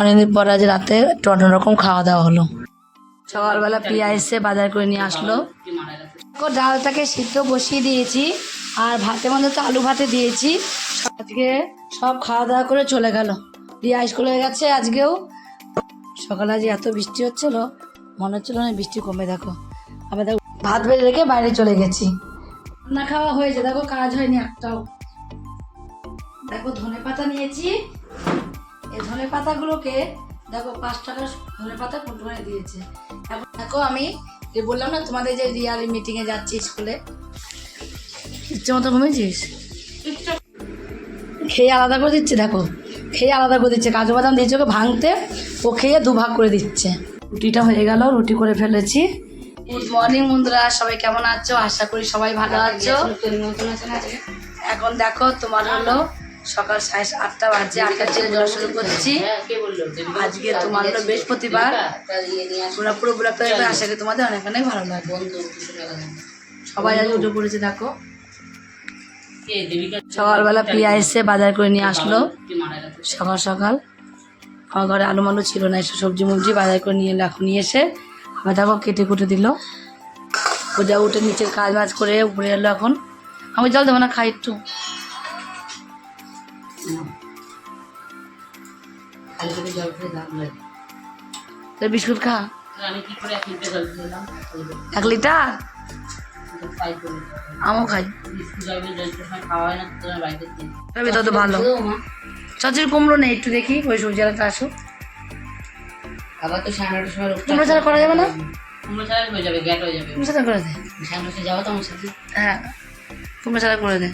অনেকদিন পর আজ রাতে একটু অন্যরকম খাওয়া দাওয়া হলো। সকালবেলা পিয়া এসে বাজার করে নিয়ে আসলো। ডালটাকে সিদ্ধ বসিয়ে দিয়েছি, আর ভাতের মধ্যে তো আলু ভাতে দিয়েছি। আজকে সব খাওয়া দাওয়া করে চলে গেল। রিয়া স্কুলে গেছে, আজকেও। সকালে আজ এত বৃষ্টি হচ্ছিল, মনে হচ্ছিল না বৃষ্টি কমে দেখো। আমি দেখো ভাত বেড়ে রেখে বাইরে চলে গেছি। রান্না খাওয়া হয়েছে, দেখো কাজ হয়নি একটাও। দেখো ধনে পাতা নিয়েছি এই ধনে পাতাগুলোকে দেখো পাঁচ টাকার ধনে পাতা কুটুমে দিয়েছে। এখন দেখো আমি যে বললাম না তোমাদের যে রিয়ালি মিটিংয়ে যাচ্ছি স্কুলে ইচ্ছে মতো ঘুমিয়েছিস? খেয়ে আলাদা করে দিচ্ছে, দেখো। খেয়ে আলাদা করে দিচ্ছে। কাজু বাদাম দিয়েছে ওকে ভাঙতে, ও খেয়ে দুভাগ করে দিচ্ছে। রুটিটা হয়ে গেল, রুটি করে ফেলেছি। গুড মর্নিং বন্ধুরা, সবাই কেমন আছো? আশা করি সবাই ভালো আছো। এখন দেখো তোমার হলো সকাল সাড়ে আটটা বাজে, আটটা থেকে জল শুরু করছি। আজকে তোমার হলো বৃহস্পতিবার। পুরো পুরো ব্লগটা আশা করি তোমাদের অনেক অনেক ভালো লাগবে। সবাই আজ উঠে পড়েছে, দেখো। সকালবেলা পিয়া এসে বাজার করে নিয়ে আসলো। সকাল সকাল। আমার ঘরে আলু মালু ছিল না এসে সবজি মবজি বাজার করে নিয়ে এখন নিয়ে এসে আবার দেখো কেটে কুটে দিল। পূজা উঠে নিচের কাজ বাজ করে উপরে এলো এখন। আমি জল দেবো না, খাই একটু। বিস্কুট খা। এক লিটার? আমও খাই। হয় তবে তত ভালো। চাচির কুমড়ো নেই একটু দেখি, ওই সবজি এলাকা আসুক। তো সাড়ে কুমড়ো ছাড়া করা যাবে না? কুমড়ো ছাড়া হয়ে যাবে গ্যাট হয়ে যাবে কুমড়ো ছাড়া করে তো সাথে হ্যাঁ কুমড়ো ছাড়া করে দে।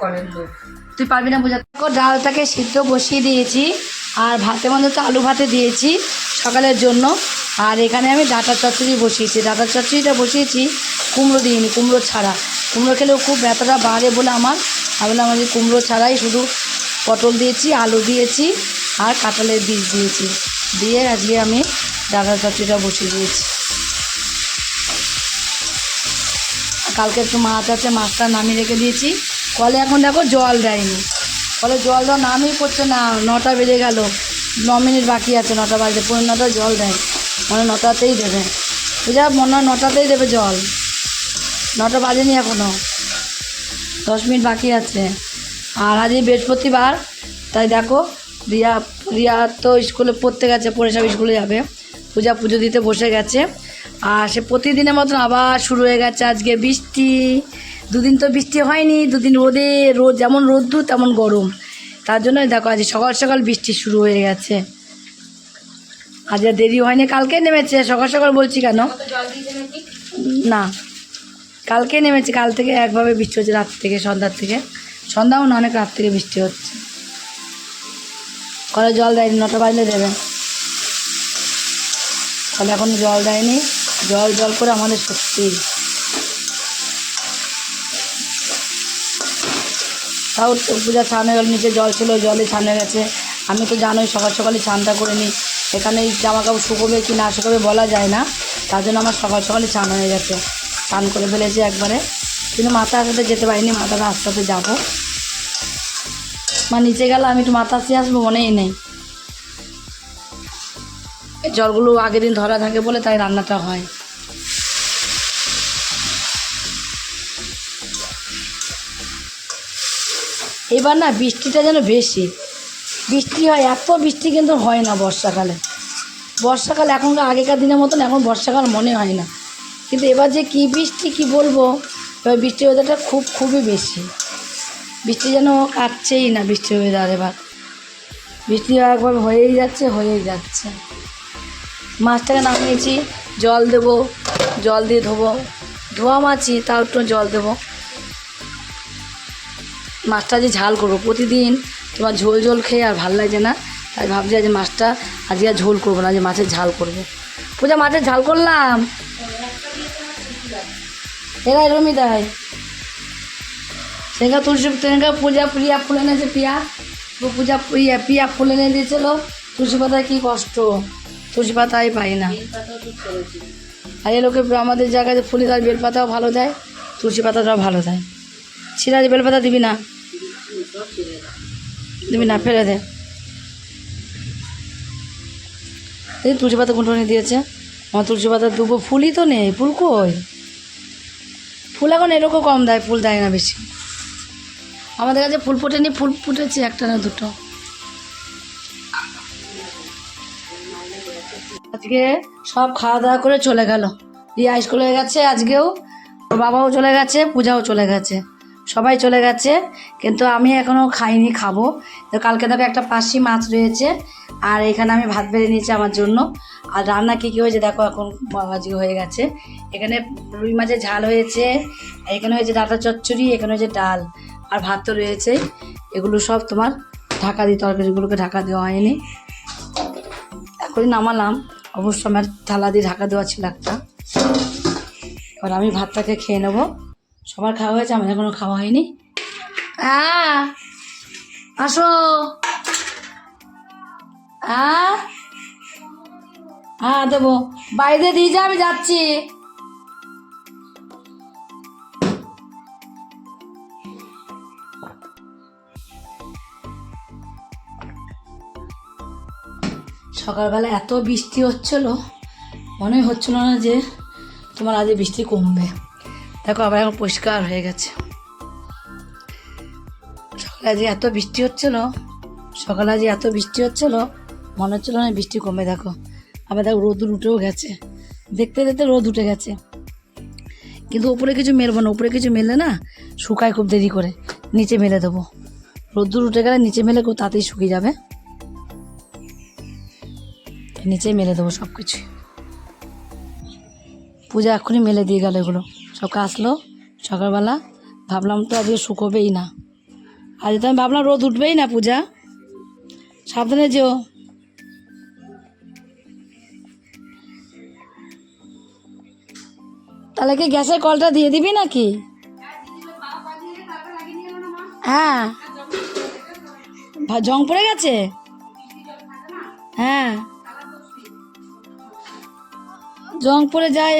কলের লোক। তুই পারবি না বোঝাতে। ডালটাকে সিদ্ধ বসিয়ে দিয়েছি, আর ভাতের মধ্যে তো আলু ভাতে দিয়েছি সকালের জন্য। আর এখানে আমি ডাটা চচ্চড়ি বসিয়েছি। ডাটা চচ্চড়িটা বসিয়েছি, কুমড়ো দিইনি, কুমড়ো ছাড়া। কুমড়ো খেলেও খুব ব্যথাটা বাড়ে বলে আমার। আমি বললাম, আমি কুমড়ো ছাড়াই শুধু পটল দিয়েছি, আলু দিয়েছি, আর কাঁঠালের বীজ দিয়েছি। দিয়ে আজকে আমি ডাটা চচ্চড়িটা বসিয়ে দিয়েছি। কালকে একটু মাছ আছে, মাছটা নামিয়ে রেখে দিয়েছি। কলে এখন দেখো জল দেয়নি। কলে জল দেওয়া নামই করছে না, নটা বেজে গেল। ন মিনিট বাকি আছে, নটা বাজে পনেরো নটা জল দেয়। মনে নটাতেই দেবে। বুঝা মনে হয় নটাতেই দেবে জল। নটা বাজেনি এখনও দশ মিনিট বাকি আছে। আর আজ বৃহস্পতিবার, তাই দেখো, রিয়া রিয়া তো স্কুলে পড়তে গেছে পরে সব স্কুলে যাবে। পূজা পুজো দিতে বসে গেছে। আর সে প্রতিদিনের মতন আবার শুরু হয়ে গেছে আজকে বৃষ্টি। দুদিন তো বৃষ্টি হয়নি দুদিন রোদে রোদ যেমন রোদ্দু তেমন গরম। তার জন্য দেখো আজ সকাল সকাল বৃষ্টি শুরু হয়ে গেছে। আজ আর দেরি হয়নি কালকে নেমেছে সকাল সকাল বলছি কেন? না কালকে নেমেছে কাল থেকে একভাবে বৃষ্টি হচ্ছে রাত থেকে সন্ধ্যার থেকে। সন্ধ্যাও না অনেক রাত থেকে বৃষ্টি হচ্ছে। কলে জল দেয়নি নটা বাজলে দেবে। কলে এখনও জল দেয়নি। জল জল করে আমাদের সত্যি তাও পূজা স্নান হয়ে গেল, নিচে জল ছিল, জলে স্নান হয়ে গেছে। আমি তো জানোই, সকাল সকালে স্নানটা করে নিই। এখানে জামা কাপড় শুকোবে কি না শুকোবে বলা যায় না, তার জন্য আমার সকাল সকালে স্নান হয়ে গেছে। স্নান করে ফেলেছি একবারে। কিন্তু মাথা আসাতে যেতে পারিনি, মাথাটা আস্তে আস্তে যাব। মা নিচে গেলে, আমি একটু মাথা আসতে আসব, মনেই নেই। জলগুলো আগের দিন ধরা থাকে বলে তাই রান্নাটা হয়। এবার না বৃষ্টিটা যেন বেশি। বৃষ্টি হয়, এত বৃষ্টি কিন্তু হয় না বর্ষাকালে। বর্ষাকাল এখনকার আগেকার দিনের মতন এখন বর্ষাকাল মনে হয় না। কিন্তু এবার যে কী বৃষ্টি, কি বলব? এবার বৃষ্টির ওয়েদারটা খুব, খুবই বেশি। বৃষ্টি যেন কাটছেই না বৃষ্টির ওয়েদার এবার। বৃষ্টি একবার হয়েই যাচ্ছে হয়েই যাচ্ছে। মাছটাকে নামিয়েছি, জল দেবো, জল দিয়ে ধোবো। ধোয়া মাছি, তাও একটু জল দেবো। মাছটা যে ঝাল করব। প্রতিদিন তোমার ঝোল ঝোল খেয়ে আর ভালো লাগছে না। তাই ভাবছি আজ মাছটা, আজকে আর ঝোল করব না যে মাছের ঝাল করব। পূজা, মাছের ঝাল করলাম? এরা এরমই দেয়। সেখানে তুলসী সেখানে পূজা প্রিয়া ফুল এনেছে, পিয়া। পূজা প্রিয়া পিয়া ফুল এনে দিয়েছিল। তুলসী পাতায় কী কষ্ট? তুলসী পাতাই পাই না। আর এ লোকে আমাদের জায়গায় ফুলি গাছ বেলপাতাও ভালো দেয়, তুলসী পাতাটাও ভালো দেয়। সিরাজ বেলপাতা দিবি না। দিবি না ফেলে দে। এই তুলসী পাতা কুটুনি দিয়েছে। আমার তুলসী পাতা দুবো ফুলই তো নেই। ফুল কই? ফুল এখন এরকম কম দেয়, ফুল দেয় না বেশি। আমাদের কাছে ফুল ফোটেনি, ফুল ফুটেছে একটা না দুটো। আজকে সব খাওয়া দাওয়া করে চলে গেল। রিয়া স্কুলে গেছে, আজকেও বাবাও চলে গেছে, পূজাও চলে গেছে। সবাই চলে গেছে, কিন্তু আমি এখনও খাইনি, খাব। তো কালকে দেখো একটা পাশি মাছ রয়েছে, আর এখানে আমি ভাত বেড়ে নিয়েছি আমার জন্য। আর রান্না কী কী হয়েছে দেখো এখন আজকে হয়ে গেছে। এখানে রুই মাছের ঝাল হয়েছে এখানে হয়েছে ডাটা চচ্চড়ি, এখানে হয়েছে ডাল, আর ভাত তো রয়েছে। এগুলো সব তোমার ঢাকা দিয়ে, তরকারিগুলোকে ঢাকা দেওয়া হয়নি। এখনই নামালাম। অবশ্য আমার থালা দিয়ে ঢাকা দেওয়া ছিল একটা। এবার আমি ভাতটাকে খেয়ে নেব। সবার খাওয়া হয়েছে, আমাদের এখনও খাওয়া হয়নি। হ্যাঁ আসো। হ্যাঁ দেবো। বাইরে দিয়ে যা, আমি যাচ্ছি। সকালবেলা এত বৃষ্টি হচ্ছিল, মনে হচ্ছিল না যে তোমার আজ বৃষ্টি কমবে। দেখো আবার এখন পরিষ্কার হয়ে গেছে। সকালে আজ এত বৃষ্টি হচ্ছিল, সকালে আজ এত বৃষ্টি হচ্ছিল, মনে হচ্ছিল না বৃষ্টি কমে, দেখো। আবার দেখো রোদ উঠেও গেছে। দেখতে দেখতে রোদ উঠে গেছে। কিন্তু উপরে কিছু মেলবো না, উপরে কিছু মেলে না শুকায় খুব দেরি করে। নিচে মেলে দেবো। রোদ্দুর উঠে গেলে নিচে মেলে খুব তাড়াতাড়ি শুকিয়ে যাবে। নিচেই মেলে দেবো সব কিছু পূজা এক্ষুনি মেলে দিয়ে গেল এগুলো। সব আসলো, সকালবেলা ভাবলাম তো আজকে শুকোবেই না। আজ তো আমি ভাবলাম রোদ উঠবেই না পূজা। সাবধানে যেও। তাহলে কি গ্যাসের কলটা দিয়ে দিবি নাকি? হ্যাঁ। জং পড়ে গেছে? হ্যাঁ। জং পড়ে যায়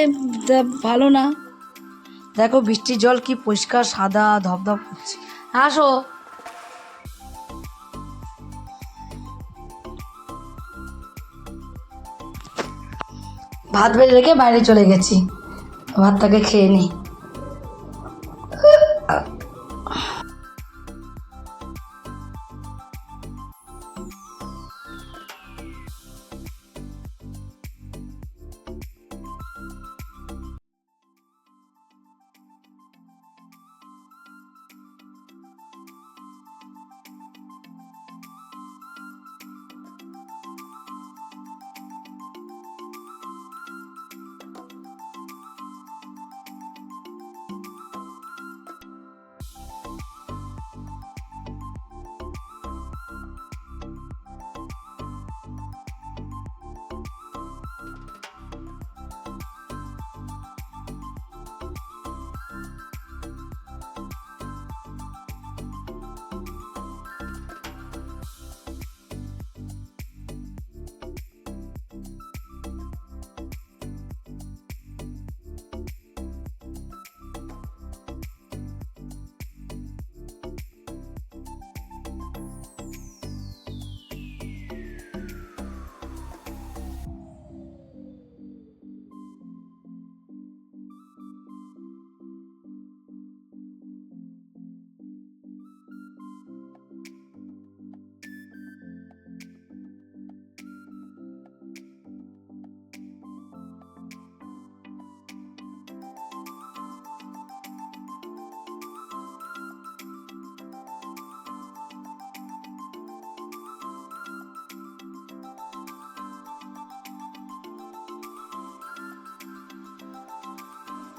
ভালো না। দেখো বৃষ্টির জল কি পরিষ্কার, সাদা, ধপধপ করছে। আসো। ভাত বেড়ে রেখে বাইরে চলে গেছি। ভাতটাকে খেয়ে নিই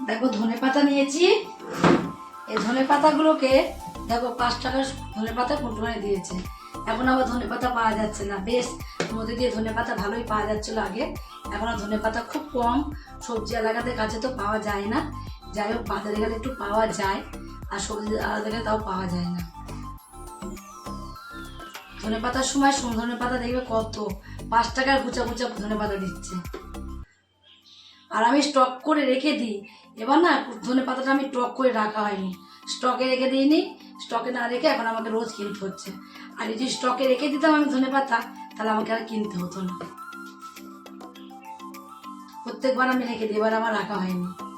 দেখো ধনে পাতা নিয়েছি। এই ধনে পাতাগুলোকে দেখো পাঁচ টাকার ধনে পাতা কুটুমে দিয়েছে। এখন আবার ধনে পাতা পাওয়া যাচ্ছে না। বেশ নদী দিয়ে ধনে পাতা ভালোই পাওয়া যাচ্ছিল আগে। এখন ধনে পাতা খুব কম। সবজি এলাকাতে কাছে তো পাওয়া যায় না। যাই হোক, বাজারে গেলে একটু পাওয়া যায়। আর সবজি আলাদা তাও পাওয়া যায় না। ধনে পাতার সময় ধনে পাতা দেখবে কত। পাঁচ টাকার গুচা গুচা ধনে পাতা দিচ্ছে। আর আমি স্টক করে রেখে দিই। এবার না, ধনে পাতাটা আমি টক করে রাখা হয়নি। স্টকে রেখে দিইনি। স্টকে না রেখে এখন আমাকে রোজ কিনতে হচ্ছে। আর যদি স্টকে রেখে দিতাম আমি ধনে পাতা, তাহলে আমাকে আর কিনতে হতো না। প্রত্যেকবার আমি রেখে দিই, এবার আমার রাখা হয়নি।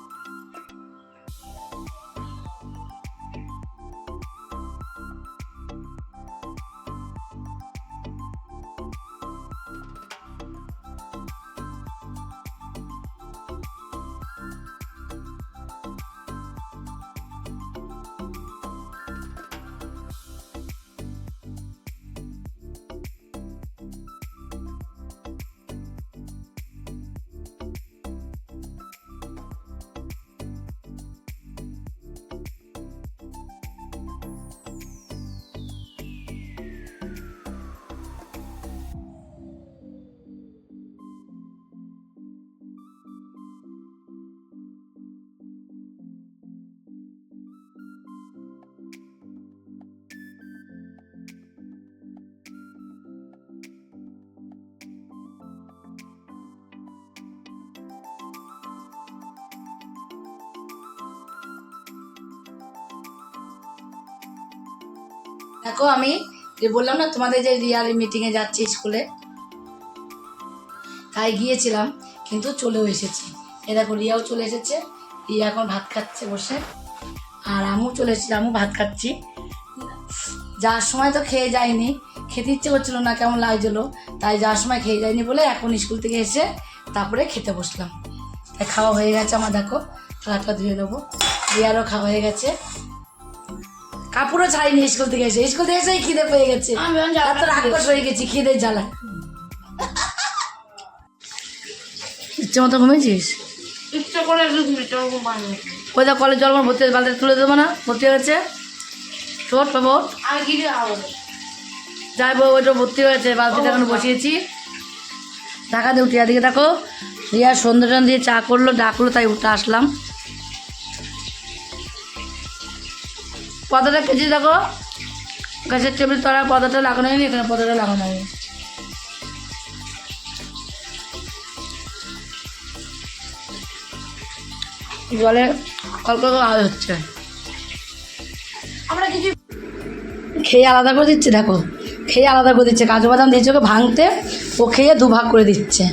দেখো আমি বললাম না, তোমাদের যে রিয়াল মিটিংয়ে যাচ্ছি স্কুলে তাই গিয়েছিলাম, কিন্তু চলেও এসেছি। এ দেখো, রিয়াও চলে এসেছে, রিয়া এখন ভাত খাচ্ছে বসে, আর আমু চলে এসেছি আমু ভাত খাচ্ছি। যাওয়ার সময় তো খেয়ে যায়নি, খেতে ইচ্ছে করছিল না, কেমন লাগছিল, তাই যাওয়ার সময় খেয়ে যায়নি বলে এখন স্কুল থেকে এসে তারপরে খেতে বসলাম। তাই খাওয়া হয়ে গেছে আমার, দেখো হাতটা ধুয়ে নেব রিয়ারও খাওয়া হয়ে গেছে। কাপড়ও ছাড়িনি স্কুল থেকে এসে। স্কুল থেকে এসেই খিদে পেয়ে গেছে। এত রাক্ষস হয়ে গেছি খিদে জ্বালা। ইচ্ছে মতো ঘুমিয়েছিস? ইচ্ছা করে ওই জল ভর্তি হয়েছে বালতি তুলে দেবো না? ভর্তি হয়ে গেছে? ছোট পাবো কি যাই বউ ওইটা ভর্তি হয়েছে বালতিটা এখন বসিয়েছি। ঢাকা দিয়ে উঠি এদিকে দেখো রিয়া সন্ধ্যে দিয়ে চা করল ডাকলো তাই উঠে আসলাম। পদাটা কেজি দেখো। গাছের টেবিল তলায় পদাটা লাগানো হয়নি এখানে পদাটা লাগানো হয়নি। জলে কল কল আওয়াজ হচ্ছে। আমরা কিছু খেয়ে আলাদা করে দিচ্ছে দেখো। খেয়ে আলাদা করে দিচ্ছে। কাজু বাদাম দিয়েছে ওকে ভাঙতে ও খেয়ে দুভাগ করে দিচ্ছে।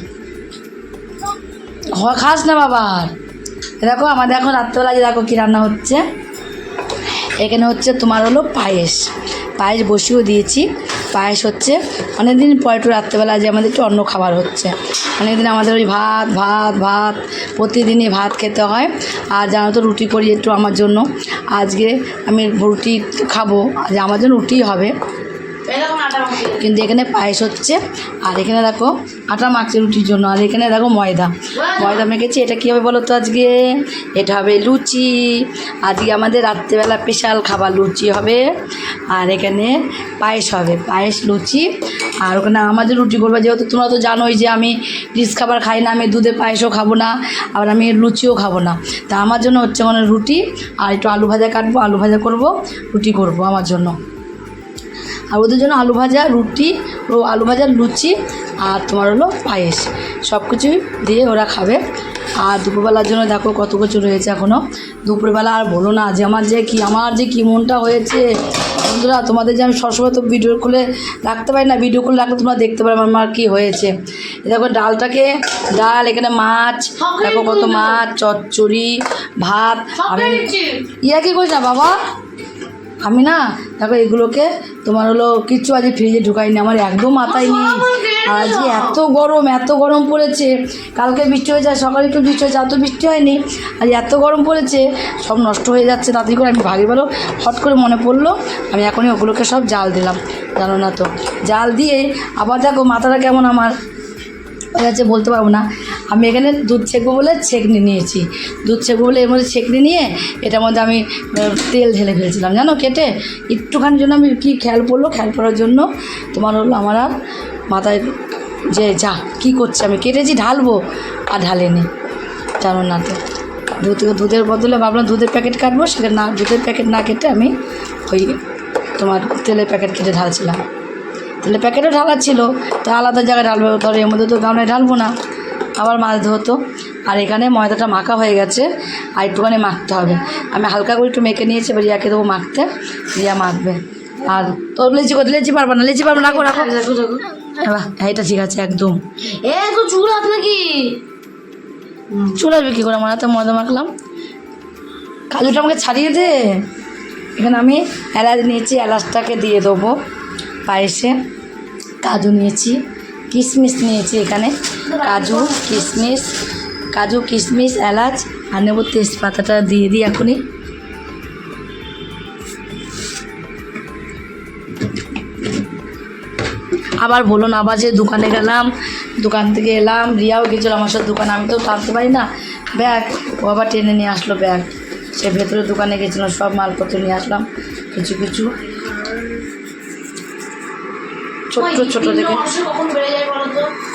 হ খাস না বাবার দেখো আমাদের এখন রাত্রেবেলা যে দেখো কী রান্না হচ্ছে। এখানে হচ্ছে তোমার হলো পায়েস। পায়েস বসিয়েও দিয়েছি। পায়েস হচ্ছে অনেকদিন পর একটু রাত্রেবেলা যে আমাদের একটু অন্য খাবার হচ্ছে। অনেকদিন আমাদের ওই ভাত ভাত ভাত প্রতিদিনই ভাত খেতে হয়। আর জানো তো রুটি করি একটু আমার জন্য। আজকে আমি রুটি খাব। আজ আমার জন্য রুটিই হবে। কিন্তু এখানে পায়েস হচ্ছে। আর এখানে দেখো আটা মাখছে রুটির জন্য। আর এখানে দেখো ময়দা। ময়দা মেখেছি। এটা কী হবে বলো তো আজকে? এটা হবে লুচি। আজকে আমাদের রাত্রেবেলা স্পেশাল খাবার লুচি হবে। আর এখানে পায়েস হবে। পায়েস, লুচি। আর ওখানে আমাদের রুটি করবে। যেহেতু তোমরা তো জানোই যে আমি রিচ খাবার খাই না, আমি দুধের পায়েসও খাব না, আবার আমি লুচিও খাব না। তা আমার জন্য হচ্ছে মানে রুটি। আর একটু আলু ভাজা কাটবো, আলু ভাজা করব, রুটি করব আমার জন্য। আর ওদের জন্য আলু ভাজা রুটি ও আলু ভাজা লুচি আর তোমার হলো পায়েস। সব কিছুই দিয়ে ওরা খাবে। আর দুপুরবেলার জন্য দেখো কত কিছু রয়েছে এখনও দুপুরবেলা আর বলো না যে আমার যে কি আমার যে কি মনটা হয়েছে। বন্ধুরা তোমাদের যে আমি সবসময় তো ভিডিও খুলে রাখতে পারি না ভিডিও খুলে রাখলে তোমরা দেখতে পারো আমার মার কী হয়েছে। দেখো ডালটাকে ডাল এখানে মাছ দেখো কত মাছ চচ্চড়ি ভাত আমি ইয়া কি করিস না বাবা? আমি না দেখো এগুলোকে তোমার হলো কিচ্ছু আজকে ফ্রিজে ঢুকাইনি আমার একদম মাথায় নেই। আর আজকে এত গরম এত গরম পড়েছে। কালকে বৃষ্টি হয়ে যায় সকালে একটু বৃষ্টি হয়েছে এত বৃষ্টি হয়নি। আর এত গরম পড়েছে সব নষ্ট হয়ে যাচ্ছে তাড়াতাড়ি করে আমি ভাগে ভালো হট করে মনে পড়ল আমি এখনই ওগুলোকে সব জাল দিলাম। জানো না তো জাল দিয়ে আবার দেখো মাথাটা কেমন আমার। যাচ্ছে বলতে পারব না। আমি এখানে দুধ ছেঁকবো বলে ছেঁকনি নিয়েছি। দুধ ছেঁকবো বলে এর মধ্যে ছেঁকনি নিয়ে এটার মধ্যে আমি তেল ঢেলে ফেলছিলাম। জানো কেটে? একটুখানি জন্য আমি কি খেয়াল পড়ল? খেয়াল পড়ার জন্য তোমার হলো আমার আর মাথায় যে যা, কী করছে? আমি কেটেছি, ঢালবো, আর ঢালেনি। জানো না তো। দুধ, দুধের বদলে ভাবলাম দুধের প্যাকেট কাটবো, সেটা না, দুধের প্যাকেট না কেটে আমি ওই তোমার তেলের প্যাকেট কেটে ঢালছিলাম। তেলের প্যাকেটও ঢালা ছিল তা আলাদা জায়গায় ঢালবো ধরো এর মধ্যে তো গামলায় ঢালবো না। আবার মাছ ধরতো। আর এখানে ময়দাটা মাখা হয়ে গেছে আর একটুখানি মাখতে হবে। আমি হালকা করে একটু মেখে নিয়েছি এবার রিয়াকে দেবো মাখতে রিয়া মাখবে। আর তোর লেচি করতে লেচি পারব না লেচি পারব না রাখো রাখো। হ্যাঁ এটা ঠিক আছে একদম। এ তো চুল হাত নাকি? চলে আসবে কী করে আমার হাতে ময়দা মাখলাম। কাজুটা আমাকে ছাড়িয়ে দে। এখানে আমি এলাচ নিয়েছি এলাচটাকে দিয়ে দেবো। পায়েসে কাজু নিয়েছি, কিশমিশ নিয়েছি এখানে। কাজু, কিশমিশ কাজু, কিশমিশ, এলাচ, আর নেব তেজপাতাটা দিয়ে দিই এখনই। আবার বলুন আবার যে দোকানে গেলাম, দোকান থেকে এলাম, রিয়াও গেছিল আমার সাথে দোকানে, আমি তো টানতে পারি না। ব্যাগ, ও আবার টেনে নিয়ে আসলো ব্যাগ। সে ভেতরে দোকানে গেছিলাম সব মালপত্র নিয়ে আসলাম, কিছু কিছু। ছোট্ট ছোট দেখে।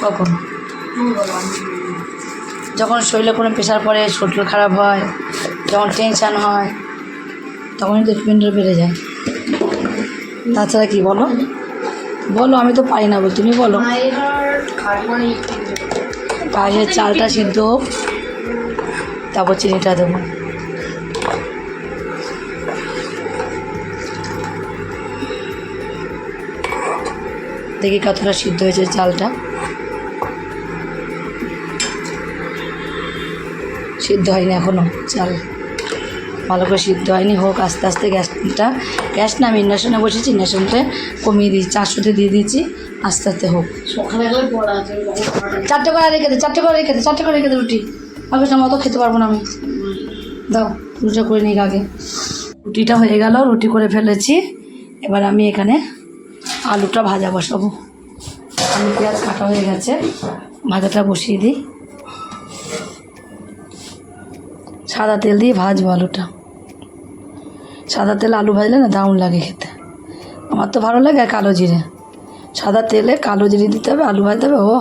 কখন যখন শরীরে কোনো প্রেশার পড়ে শরীর খারাপ হয় যখন টেনশান হয় তখনই তো হৃৎপিণ্ড বেড়ে যায়। তাছাড়া কি বলো? বলো আমি তো পারি না বল তুমি বলো। মায়ের পায়ের চালটা সিদ্ধ হোক তারপর চিনিটা দেবো। দেখি কতটা সিদ্ধ হয়েছে চালটা। সিদ্ধ হয়নি এখনও চাল। ভালো করে সিদ্ধ হয়নি হোক আস্তে আস্তে গ্যাসটা গ্যাস না আমি ইন্ডাকশনে বসেছি ইন্ডাকশনটা কমিয়ে দিয়েছি চারশোতে দিয়ে দিয়েছি আস্তে আস্তে হোক। চারটে করে রেখে দে চারটে করে রেখে দে চারটে করে রেখে দে রুটি। আগে সময় অত খেতে পারব না আমি। দাও রুটিটা করে নিই আগে। রুটিটা হয়ে গেল রুটি করে ফেলেছি। এবার আমি এখানে আলুটা ভাজা বসাবো। আলু পেঁয়াজ কাটা হয়ে গেছে, ভাজাটা বসিয়ে দিই। সাদা তেল দিয়ে ভাজবো আলুটা। সাদা তেল আলু ভাজলে না দারুণ লাগে খেতে। আমার তো ভালো লাগে কালো জিরে। সাদা তেলে কালো জিরে দিতে হবে, আলু ভাজতে হবে ও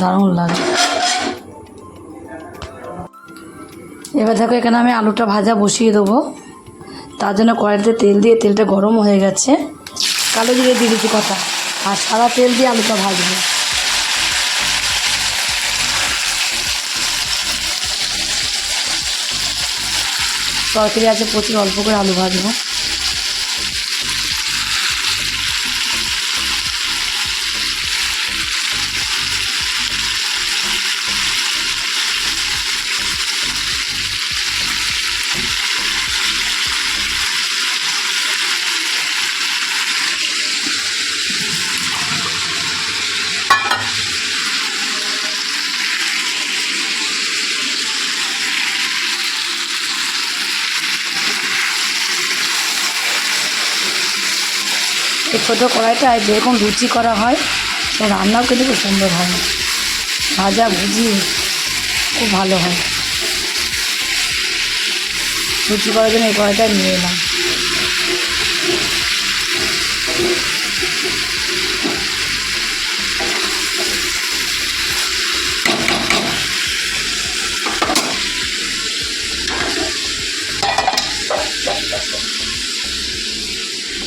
দারুণ লাগে। এবার দেখো, এখানে আমি আলুটা ভাজা বসিয়ে দেবো। তার জন্য কড়াইতে তেল দিয়ে, তেলটা গরম হয়ে গেছে। কালো জিরে দিয়ে দিচ্ছি কথা আর সাদা তেল দিয়ে আলুটা ভাজবো। তরকারি আছে প্রচুর, অল্প করে আলু ভাজবো। ছোটো কড়াইটায় যেরকম রুচি করা হয়। সে রান্নাও কিন্তু খুব সুন্দর হয়। ভাজা ভুজি খুব ভালো হয়। রুচি করার জন্য এই কড়াইটা নিয়ে এলাম।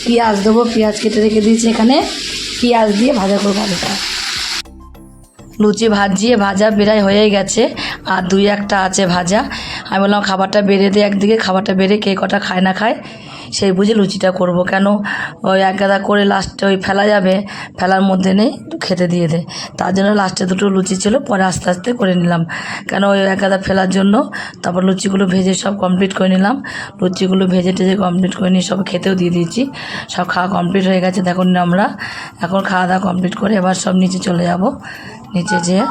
পেঁয়াজ দেবো, পেঁয়াজ কেটে রেখে দিয়েছি এখানে। পেঁয়াজ দিয়ে ভাজা করব আলুটা। লুচি ভাজিয়ে ভাজা বেড়াই হয়ে গেছে। আর দুই একটা আছে ভাজা। আমি বললাম, খাবারটা বেড়ে দিয়ে একদিকে, খাবারটা বেড়ে কে কটা খায় না খায়? সেই বুঝে লুচিটা করব। কেন? ওই এক গাদা করে লাস্টে ওই ফেলা যাবে, ফেলার মধ্যে নেই, খেতে দিয়ে দে। তার জন্য লাস্টে দুটো লুচি ছিল, পরে আস্তে আস্তে করে নিলাম। কেন? ওই এক গাদা ফেলার জন্য তারপর লুচিগুলো ভেজে সব কমপ্লিট করে নিলাম। লুচিগুলো ভেজে টেজে কমপ্লিট করে নিয়ে সব খেতেও দিয়ে দিয়েছি। সব খাওয়া কমপ্লিট হয়ে গেছে। দেখুন আমরা এখন খাওয়া দাওয়া কমপ্লিট করে এবার সব নিচে চলে যাব। নিচে যেয়ে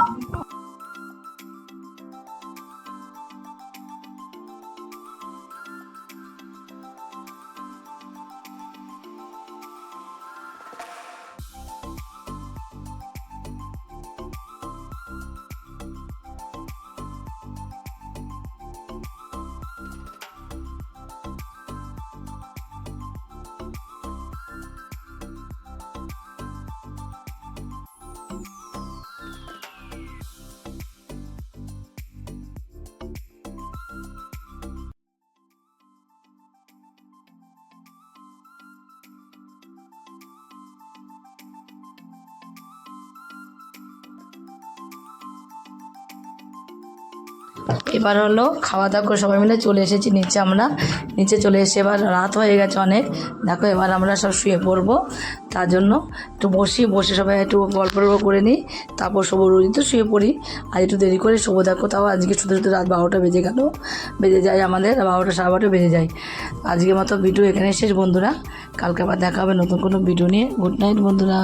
এবার হলো খাওয়া দাওয়া করে সবাই মিলে চলে এসেছি নিচে আমরা। নিচে চলে এসে এবার রাত হয়ে গেছে অনেক। দেখো এবার আমরা সব শুয়ে পড়ব। তার জন্য একটু বসি, বসে সবাই একটু গল্প টল্প করে নিই। তারপর শোবো রোজই তো শুয়ে পড়ি। আর একটু দেরি করে শোবো। দেখো তাও আজকে শুধু শুধু রাত বারোটা বেজে গেল। বেজে যায় আমাদের বারোটা, সাড়ে বারোটা বেজে যায়। আজকে মতো ভিডিও এখানে শেষ বন্ধুরা। কালকে আবার দেখা হবে নতুন কোনো ভিডিও নিয়ে। গুড নাইট বন্ধুরা।